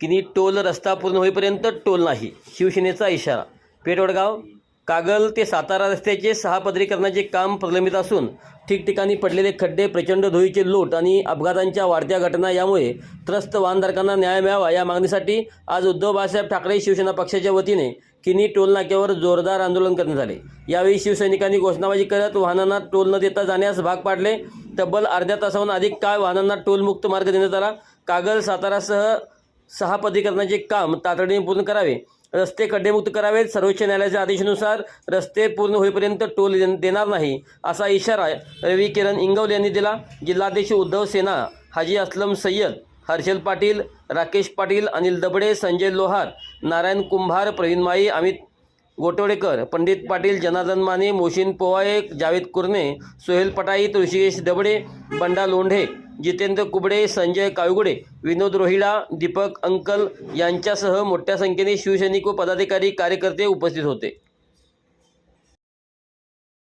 किनी टोल रस्ता पूर्ण होईपर्यंत टोल नाही. शिवसेनेचा इशारा. पेटवडगाव कागल ते सातारा रस्त्याचे सहा पदरीकरणाचे काम प्रलंबित असून ठिकठिकाणी पडलेले खड्डे प्रचंड धुळीचे लोट आणि अपघातांच्या वाढत्या घटना यामुळे त्रस्त वाहनधारकांना न्याय मिळावा या मागणीसाठी आज उद्धव बाळासाहेब ठाकरे शिवसेना पक्षाच्या वतीने किनी टोल नाक्यावर जोरदार आंदोलन करण्यात आले. यावेळी शिवसैनिकांनी घोषणाबाजी करत वाहनांना टोल न देता जाण्यास भाग पाडले. तब्बल अर्ध्या तासाहून अधिक काळ वाहनांना टोलमुक्त मार्ग देण्यात आला. कागल सातारासह सहा प्राधिकरणाचे काम तातडीने पूर्ण करावे. रस्ते खड्डेमुक्त करावेत. सर्वोच्च न्यायालयाच्या आदेशानुसार रस्ते पूर्ण होईपर्यंत टोल देणार नाही असा इशारा रवी किरण इंगवले यांनी दिला. जिल्हाध्यक्ष उद्धव सेना हाजी असलम सय्यद हर्षल पाटील राकेश पाटील अनिल दबडे संजय लोहार नारायण कुंभार प्रवीण माई अमित गोटवडेकर पंडित पाटील जनार्दन माने मोशिन पोवाळे जावेद कुर्णे सोहेल पटाईत ऋषिकेश दबडे बंडा लोंढे जितेंद्र कुबडे संजय काळगुडे विनोद रोहिडा दीपक अंकल यांच्यासह मोठ्या संख्येने शिवसैनिक व पदाधिकारी कार्यकर्ते उपस्थित होते.